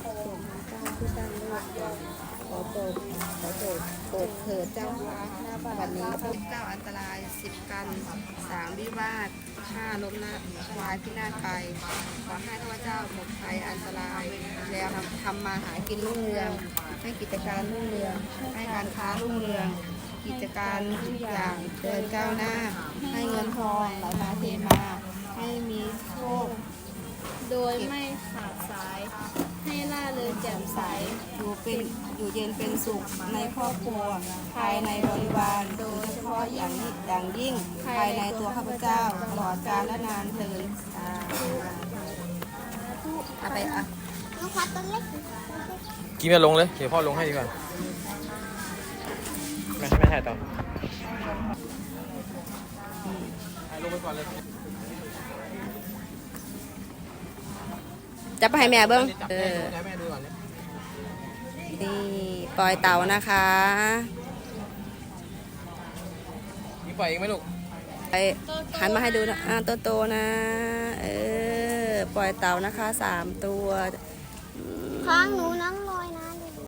เจ้าที่ตั้งโลกขอโปรดขอโปรดโปรดเถิดเจ้าค่ะวันนี้พระเจ้าอันตรายสิบกันสามวิวาทฆ่าล้มละวายพินาศไป ขอให้ข้าพเจ้าหมดภัยอันตราย แล้วทำทำมาหากินรุ่งเรือง ให้กิจการรุ่งเรือง ให้การค้ารุ่งเรือง กิจการทุกอย่างเดินก้าวหน้า ให้เงินทองไหลมาเทมา ให้มีโชค โดยไม่ขาดสาย ให้ล่าเริงแจ่มใส อยู่เป็นอยู่เย็นเป็นสุขในครอบครัว ภายในบริวารโดยเฉพาะอย่างยิ่งอย่างยิ่ง ภายในตัวข้าพเจ้าตลอดกาลและนานเทินสาธุเอาไปอะน้องพัดตัวเล็กกินมาลงเลย เดี๋ยวพ่อลงให้ดีกว่าไม่ไม่ถ่ายต่อถ่ายลงไปก่อนเลย จะไปให้แม่เบิ้งจับเอแม่อดูให้แม่ดูก่อนเนี่ยนี่ปล่อยเต่านะคะมีปล่อยอีกไหมลูกไปหันมาให้ดูนะอ่าโตๆนะ เออ ปล่อยเต่านะคะสามตัว ข้างหนูน้อง